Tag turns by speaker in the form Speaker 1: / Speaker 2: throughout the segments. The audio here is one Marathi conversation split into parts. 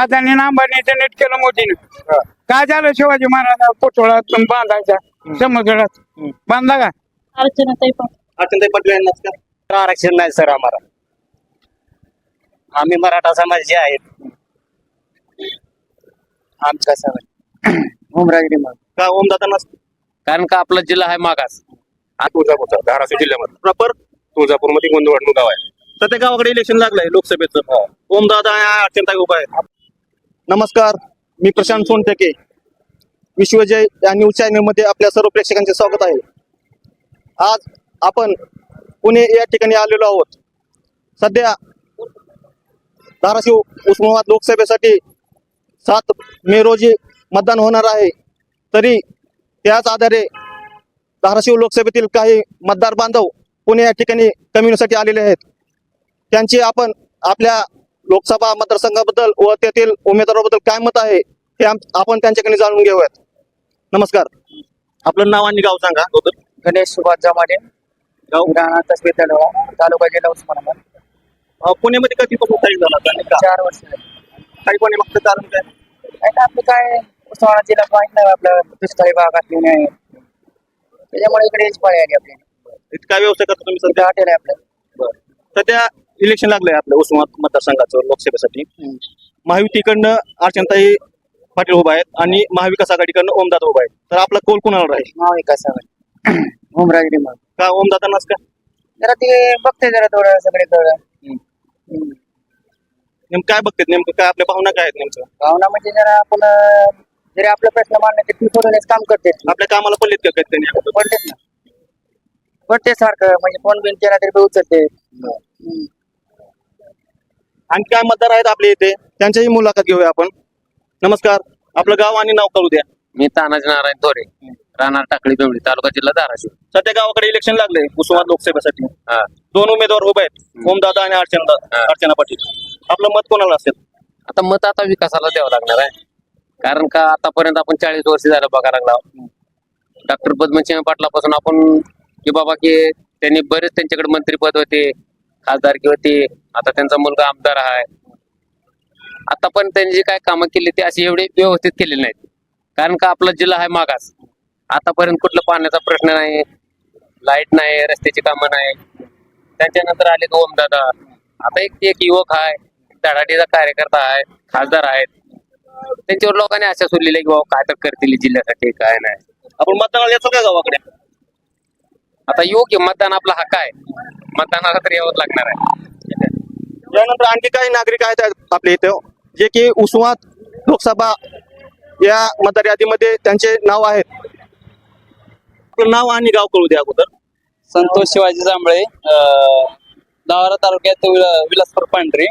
Speaker 1: आदानी अंबानीचं नीट केलं मोदीनं. काय झालं शिवाजी महाराज पुतळा बांधायचा? समुद्रात बांधला का?
Speaker 2: अर्चनाताई पण.
Speaker 3: अर्चनताई पाटील यांनाच का?
Speaker 4: आरक्षण नाही सर आम्हाला. आम्ही मराठा समाजाचे आहेत. आमचा समाज
Speaker 1: उमरागिरी मग
Speaker 3: का ओमदादांनाच
Speaker 4: कारण का आपला जिल्हा आहे मागास.
Speaker 5: तुळजापूरचा धाराशिव जिल्ह्यामध्ये.
Speaker 3: प्रॉपर?
Speaker 5: तुळजापूरमध्ये गोंदवड गाव आहे.
Speaker 3: सध्या गावाकडे इलेक्शन लागलंय लोकसभेचं. ओमदादा अर्चनताई उभा आहेत. नमस्कार मी प्रशांत सोनटेके. विश्वजय या न्यूज चॅनलमध्ये आपल्या सर्व प्रेक्षकांचे स्वागत आहे. आज आपण पुणे या ठिकाणी आलेलो आहोत. सध्या धाराशिव उस्मानाबाद लोकसभेसाठी सात मे रोजी मतदान होणार आहे. तरी त्याच आधारे धाराशिव लोकसभेतील काही मतदार बांधव पुणे या ठिकाणी कम्युनिसाठी आलेले आहेत. त्यांची आपण आपल्या लोकसभा मतदारसंघाबद्दल व तेथील उमेदवाराबद्दल काय मत आहे हे आपण त्यांच्याकडे जाणून घेऊयात. नमस्कार. आपलं नाव आणि गाव सांगा. अगोदर
Speaker 1: गणेश सुभाष जमाडे.
Speaker 3: गाव?
Speaker 1: राणा तळवा तालुका जिल्हा उस्मानाबाद.
Speaker 3: अं, पुण्यामध्ये कधीपासून स्थायिक झाला होता आणि का?
Speaker 1: चार वर्ष
Speaker 3: स्थायिकपणे मागचं कारण काय?
Speaker 1: आपलं काय उस्मानाबाद जिल्हा माहीत नाही आपलं दुष्काळी भागातली नाही त्याच्यामुळे इकडे पाळी आली आपली
Speaker 3: इथं काय व्यवसाय करता तुम्ही सध्या?
Speaker 1: हॉटेल आहे आपलं.
Speaker 3: सध्या इलेक्शन लागलंय आपल्या उस्मानाबाद मतदारसंघाचं लोकसभेसाठी. महायुतीकडनं अर्चनताई पाटील उभा आहेत आणि महाविकास आघाडीकडनं ओमदादा उभा आहेत. तर आपला कोल कुणाला राहील
Speaker 1: महाविकास आघाडी. उमरागिरी मग
Speaker 3: का ओमदादांनाच का?
Speaker 1: जरा ते बघते जरा थोडं सगळे थोडं.
Speaker 3: नेमकं काय बघतात? नेमकं काय आपल्या भावना काय आहेत नेमकं?
Speaker 1: भावना म्हणजे जरा आपण जरी आपले प्रश्न मांडले ते सोडवण्याचं काम करते
Speaker 3: आपल्या कामाला पडलेत का कधी त्यांनी?
Speaker 1: पडतेच ना. पडते सारखं म्हणजे फोन बिन केला तरी उचलते.
Speaker 3: आणखी काय मतदार आहेत आपल्या इथे. त्यांच्याही मुलाखत घेऊया आपण. नमस्कार. आपलं गाव आणि नाव कळू द्या.
Speaker 4: मी तानाजी नारायण थोरे. राहणार टाकळी बेंबळी तालुका जिल्हा धाराशिव.
Speaker 3: सध्या गावाकडे इलेक्शन लागले. उस्मानाबाद लोकसभेसाठी.
Speaker 4: हा.
Speaker 3: दोन उमेदवार उभे आहेत. ओमदादा आणि अर्चना
Speaker 4: हा.
Speaker 3: अर्चना पाटील. आपलं मत कोणाला असेल?
Speaker 4: आता मत आता विकासाला द्यावं लागणार आहे. कारण का आतापर्यंत आपण चाळीस वर्ष झालं बघा लागला डॉक्टर पद्मसिंह पाटलापासून आपण की बाबा की त्यांनी बरेच त्यांच्याकडे मंत्रीपद होते. खासदारकी होती आता त्यांचा मुलगा आमदार आहे. आता पण त्यांनी जे काय कामं केली ते अशी एवढे व्यवस्थित केलेली नाहीत. कारण का आपला जिल्हा आहे मागास. आतापर्यंत कुठलं पाण्याचा प्रश्न नाही लाइट नाही रस्त्याची कामं नाही. त्यांच्यानंतर आले ओमदादा आता एक एक युवक आहे धडाडीचा कार्यकर्ता आहे खासदार आहेत. त्यांच्यावर लोकांनी आशा सोडलेली की बाबा काय तर करतील जिल्ह्यासाठी काय नाही.
Speaker 3: आपण मतदानाला याचं का गावाकडे?
Speaker 4: आता योग्य मतदान आपला हक्क आहे. मतदानाला तर यावंच लागणार आहे.
Speaker 3: यानंतर आणखी काही नागरिक आहेत आपल्या इथे जे की उस्मात लोकसभा या मतदार यादीमध्ये त्यांचे नाव आहेत. आपलं नाव आणि गाव कळू द्या अगोदर.
Speaker 6: संतोष शिवाजी जांभळे दावारा तालुक्यात विला- विलासपूर पांढरे.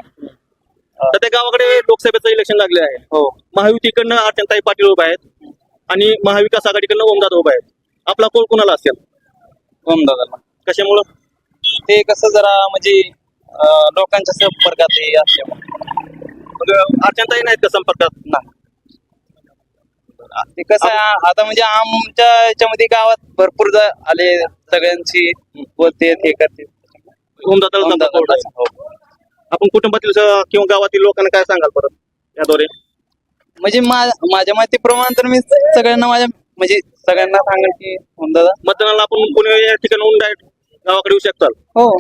Speaker 3: सध्या गावाकडे लोकसभेचं इलेक्शन लागले आहे.
Speaker 6: हो.
Speaker 3: महायुतीकडनं अर्चनताई पाटील उभे आहेत आणि महाविकास आघाडीकडनं ओमदादा उभा आहेत. आपला कोल कुणाला असेल?
Speaker 6: गोमदादाला
Speaker 3: कशामुळं?
Speaker 6: ते कसं जरा म्हणजे अं, लोकांच्या संपर्कात हे असल्यामुळे.
Speaker 3: अर्चनताई नाहीत का संपर्कात?
Speaker 6: ना. ते कसं आहे, आता म्हणजे आमच्या याच्यामध्ये गावात भरपूर ज- आले सगळ्यांशी बोलते हे करते.
Speaker 3: संपर्क? आहे.
Speaker 6: हो.
Speaker 3: आपण कुटुंबातील स- किंवा गावातील लोकांना काय सांगाल परत याद्वारे?
Speaker 6: म्हणजे मा- माझ्या माहितीप्रमाणे तर मी सगळ्यांना माझ्या म्हणजे सगळ्यांना सांगेल की गोमदादा
Speaker 3: मतदानाला आपण पुणे या ठिकाणी डायरेक्ट गावाकडे येऊ शकताल
Speaker 6: हो.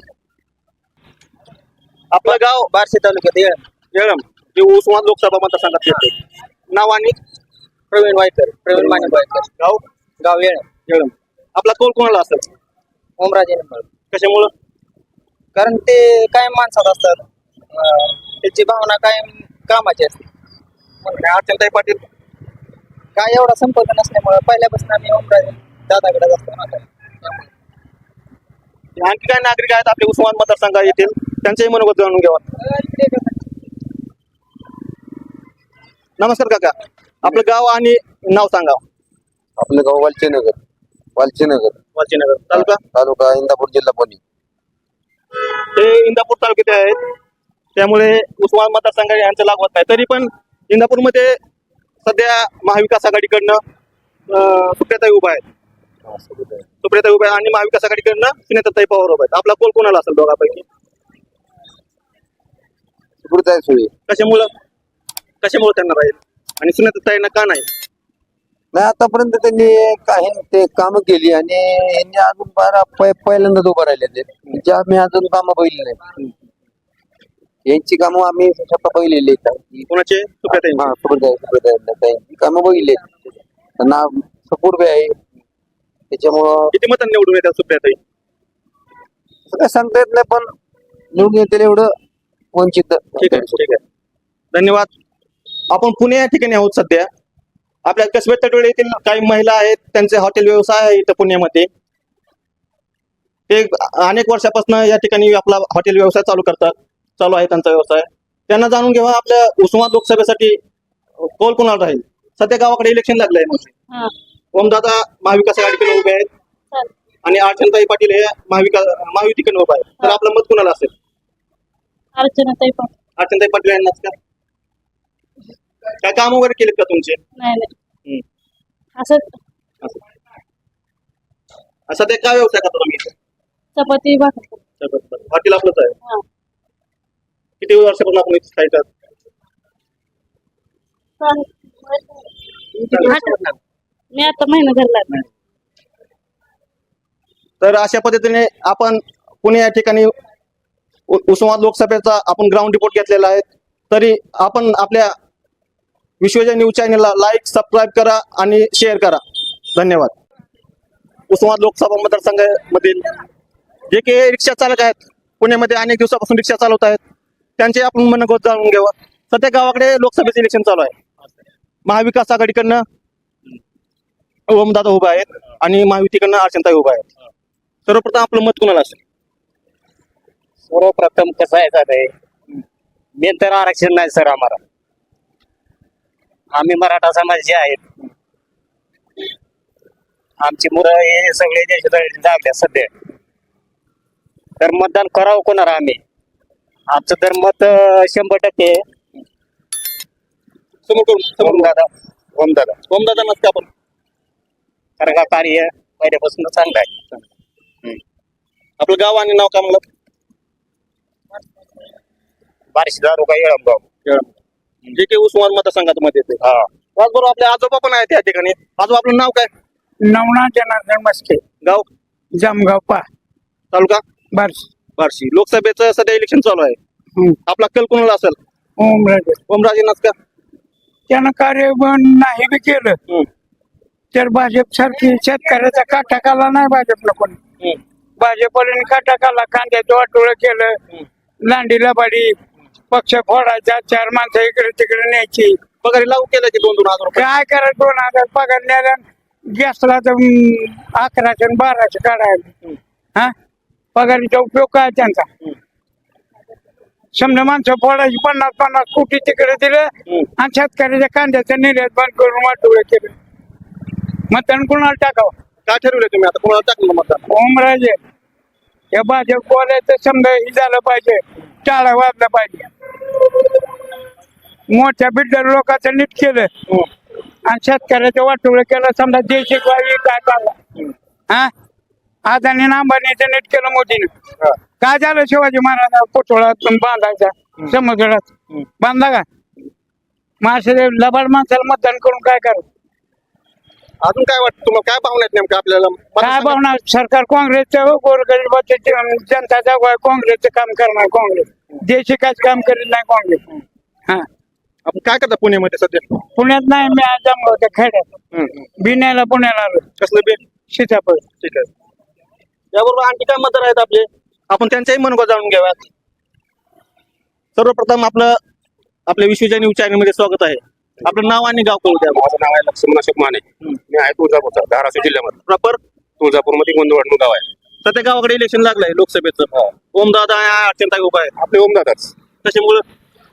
Speaker 3: आपलं गाव बार्शी तालुक्यात येळम येळम जे उस्मानाबाद लोकसभा मतदारसंघात येते. नाव आणि
Speaker 1: प्रवीण वायकर प्रवीण माने वायकर.
Speaker 3: गाव?
Speaker 1: गाव येळ
Speaker 3: येळम. आपला कोल कोणाला असेल?
Speaker 1: ओमराजे निंबाळ.
Speaker 3: कशामुळं?
Speaker 1: कारण ते कायम माणसात असतात. अं, त्याची भावना कायम कामाची असते.
Speaker 3: अर्चनताई पाटील?
Speaker 1: काय एवढा संपर्क नसल्यामुळे पहिल्यापासून आम्ही ओमराजे दादाकडे असतो ना त्यामुळे.
Speaker 3: आणखी काय नागरिक आहेत आपले उस्मानाबाद मतदारसंघात येतील त्यांचेही मनोगत जाणून घ्यावा. नमस्कार काका. आपलं गाव आणि नाव सांगा.
Speaker 7: आपलं गाव वालचेनगर. वालचेनगर.
Speaker 3: वाचीनगर तालुका?
Speaker 7: तालुका इंदापूर जिल्हा पुणे.
Speaker 3: ते इंदापूर तालुक्यात आहेत. त्यामुळे उस्मान मतदारसंघ यांचं लागवत नाही. तरी पण इंदापूरमध्ये सध्या महाविकास आघाडीकडनं अं, सुप्रियाताई उभा आहेत सुप्रियाताई उभा आहे आणि महाविकास आघाडीकडनं सुनेताताई पवार उभा आहेत. आपला कोल कोणाला असेल दोघांपैकी?
Speaker 7: आहे सोयी
Speaker 3: कशामुळं? कशामुळे त्यांना राहील आणि सुनेताईंना का नाही?
Speaker 7: नाही आतापर्यंत त्यांनी काही ते कामं केली आणि यांनी अजून बारा पै- पहिल्यांदाच उभं राहिले ते म्हणजे आम्ही अजून कामं बघितली नाही यांची कामं आम्ही स्वतः बघितलेली आहेत.
Speaker 3: कोणाचे? सुप्रियाताई
Speaker 7: हा सुप्रदाय सुप्रदाय कामं बघितली आहेत. त्यांना सपोर्ट बी आहे. त्याच्यामुळं
Speaker 3: किती मतांनी निवडून येतात सुप्रियाताई?
Speaker 7: काय सांगता येत नाही पण निवडून येतील एवढं वंचित
Speaker 3: ठीक आहे ठीक आहे. धन्यवाद. आपण पुणे या ठिकाणी आहोत सध्या. आपल्या कसबे तटवडे येथील काही महिला आहेत त्यांचे हॉटेल व्यवसाय आहे इथं पुण्यामध्ये. ते अनेक वर्षापासून या ठिकाणी आपला हॉटेल व्यवसाय चालू करतात चालू आहे त्यांचा व्यवसाय. त्यांना जाणून घेवा आपल्या उस्मानाबाद लोकसभेसाठी कौल कोणाला राहील? सध्या गावाकडे इलेक्शन लागलंय.
Speaker 2: हा.
Speaker 3: ओमदादा महाविकास आघाडीकडे उभे आहेत. आणि अर्चनताई पाटील हे महाविकास महायुतीकडे उभा आहेत. तर आपलं मत कुणाला असेल?
Speaker 2: अर्चना ताई पण
Speaker 3: अर्चनताई पाटील यांनाच का? काय काम वगैरे केलेत का तुमचे?
Speaker 2: नाही. असं
Speaker 3: सध्या काय व्यवसाय करता तुम्ही?
Speaker 2: चपाती भाकर
Speaker 3: हॉटेल आपलंच आहे? किती वर्षापासून आपण इथे खायचं?
Speaker 2: मी आता महिना धरला
Speaker 3: तर अशा पद्धतीने आपण पुणे या ठिकाणी उ- उस्मानाबाद लोकसभेचा आपण ग्राउंड रिपोर्ट घेतलेला आहे. तरी आपण आपल्या विश्वजय न्यूज चॅनलला लाईक सबस्क्राईब करा आणि शेअर करा. धन्यवाद. उस्मानाबाद लोकसभा मतदारसंघामधील जे काही रिक्षा चालक आहेत पुण्यामध्ये अनेक दिवसापासून रिक्षा चालवत आहेत त्यांचे आपण मनगोत जाणून घ्यावं सध्या गावाकडे लोकसभेचे इलेक्शन चालू आहे. महाविकास आघाडीकडनं ओमदादा उभा आहेत आणि महायुतीकडनं अर्चनताई उभा आहेत. सर्वप्रथम आपलं मत कुणाला असेल?
Speaker 4: सर्वप्रथम कसं आहे सर मेन तर आरक्षण नाही सर आम्हाला. आम्ही मराठा समाजाचे आहेत. आमची मुलं हे सगळे जागल्या सध्या. तर मतदान करावं कोणाला आम्ही? आमचं तर मत शंभर टक्के.
Speaker 3: समोर करून समोर
Speaker 4: ओमदादा ओमदादा
Speaker 3: ओमदादा नसते आपण.
Speaker 4: कारण का कार्य पहिल्यापासून चांगलं आहे.
Speaker 3: आपलं गाव आणि नाव का म्हणलं?
Speaker 4: बारिश दारू का येळमगाव
Speaker 3: जे काही उस्मान मतदारसंघात मध्ये येते.
Speaker 4: हा.
Speaker 3: त्याचबरोबर आपले आजोबा पण आहेत त्या ठिकाणी. आजोबा आपलं नाव काय?
Speaker 1: नवना जनार्दन मस्के.
Speaker 3: गाव?
Speaker 1: जामगाव पा.
Speaker 3: तालुका?
Speaker 1: बार्स
Speaker 3: बार्शी. लोकसभेचं सध्या इलेक्शन चालू आहे. आपला कल कुणाला असेल?
Speaker 1: ओमराजे.
Speaker 3: ओमराजे नसका
Speaker 1: त्यानं कार्य पण नाही बी केलं. तर भाजप सारखी शेतकऱ्याचा काटा काला नाही भाजपनं कोणी. भाजपने काटा काला कांद्याचं वाटोळं केलं. लांडीला बाडी पक्ष फोडायचा चार माणसं इकडे तिकडे न्यायची.
Speaker 3: पगारी लागू केलं की दोन दोन हजार
Speaker 1: काय करायचं दोन हजार पगार न्यायला गॅसला तर अकराशे आणि बाराशे काढायला. हा? पगारीचा उपयोग काय त्यांचा? समजा माणसं फोडायची पन्नास पन्नास कोटी तिकडे दिलं आणि शेतकऱ्याच्या कांद्याचं निर्यात बंद करून वाटोळं केलं. मतदान कुणाला टाकावं?
Speaker 3: काय ठरवलं तुम्ही? आता कोणाला टाकलं मतदान?
Speaker 1: ओमराजे. या भाजप बोलायचं समजा हे झालं पाहिजे टाळा वाजलं पाहिजे. मोठ्या बिल्डर लोकांचं नीट केलं. आणि शेतकऱ्याचं वाटोळं केलं समजा देशी गावी काय चाललं? हा? अदानी अंबानीचं नीट केलं मोदीनं. काय झालं शिवाजी महाराज पुतळा बांधायचा समुद्रात बांधला का? असे लबाड माणसाला मतदान करून काय करू
Speaker 3: अजून काय वाटतं तुम्हाला? काय भावना आहेत नेमकं आपल्याला?
Speaker 1: काय? भावना? सरकार काँग्रेसचं गोरगरिबाचे जनता जागवाय काँग्रेसचं काम करणार काँग्रेस. देशी काहीच काम करीत नाही काँग्रेस. हा.
Speaker 3: आपण काय करता पुण्यामध्ये सध्या?
Speaker 1: पुण्यात नाही मी आज जमलो होतो खेड्यात बिन्याला पुण्याला आलो.
Speaker 3: कसलं बे
Speaker 1: सीताफळ.
Speaker 3: ठीक आहे. याबरोबर आणखी काय मतदार आहेत आपले? आपण त्यांच्याही मनोगत जाणून घ्याव्यात सर्वप्रथम आपलं आपल्या विश्वजय न्यूज चॅनलमध्ये स्वागत आहे. आपलं नाव आणि गाव कळू द्या.
Speaker 5: माझं नाव आहे लक्ष्मण अशोक माने. मी आहे तुळजापूरचा धाराशिव जिल्ह्यामध्ये.
Speaker 3: प्रॉपर?
Speaker 5: तुळजापूरमध्ये गोंदवड गाव आहे.
Speaker 3: सध्या गावाकडे इलेक्शन लागलंय लोकसभेचं. ओमदादा अडचणताई उभा आहे
Speaker 5: आपले ओमदादाच
Speaker 3: त्याच्यामुळे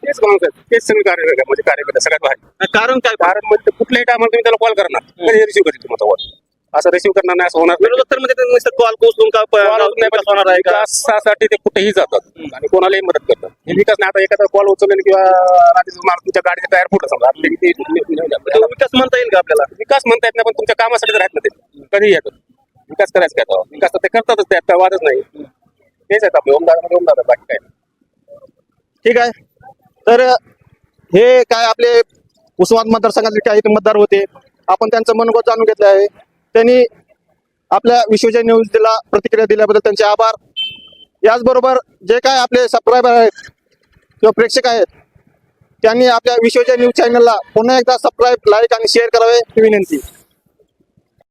Speaker 5: तेच माणूस आहेत तेच सगळे कार्य म्हणजे कार्यकर्ते सगळ्यात भारी
Speaker 3: कारण काय?
Speaker 5: कारण म्हणजे कुठल्याही टायमाला तुम्ही त्याला कॉल करणार. रिसिव्ह करतील तुम्हाला असं रिसिव्ह करणार नाही असं होणार नाही.
Speaker 3: विरोधक तर म्हणजे कॉल पोचून का
Speaker 5: Call उचलून नाही
Speaker 3: होणार आहे का?
Speaker 5: विकासासाठी ते कुठेही जातात आणि कोणालाही मदत करतात. हे विकास नाही आता एखादा कॉल उचलले किंवा रात्रीचं माणूस तुमच्या गाडीचं टायर फुटलं समजा
Speaker 3: तो विकास म्हणता येईल का आपल्याला?
Speaker 5: विकास म्हणता येत नाही पण तुमच्या कामासाठी तर राहत नाही ते. कधीही येतो विकास करायचं काय तेव्हा? विकास तर ते करतातच त्यात काय वादच नाही. तेच आहेत आपले ओमदादा म्हणजे ओमदादा बाकी काय नाही.
Speaker 3: ठीक आहे. तर हे काय आपले उस्मानाबाद मतदारसंघातले काही मतदार होते. आपण त्यांचं मनोगत जाणून घेतलं आहे. त्यांनी आपल्या विश्वजय न्यूजला प्रतिक्रिया दिल्याबद्दल त्यांचे आभार. याचबरोबर जे काय आपले सबस्क्रायबर आहेत किंवा प्रेक्षक आहेत त्यांनी आपल्या विश्वजय न्यूज चॅनलला पुन्हा एकदा सबस्क्राईब लाईक आणि शेअर करावे. ही विनंती.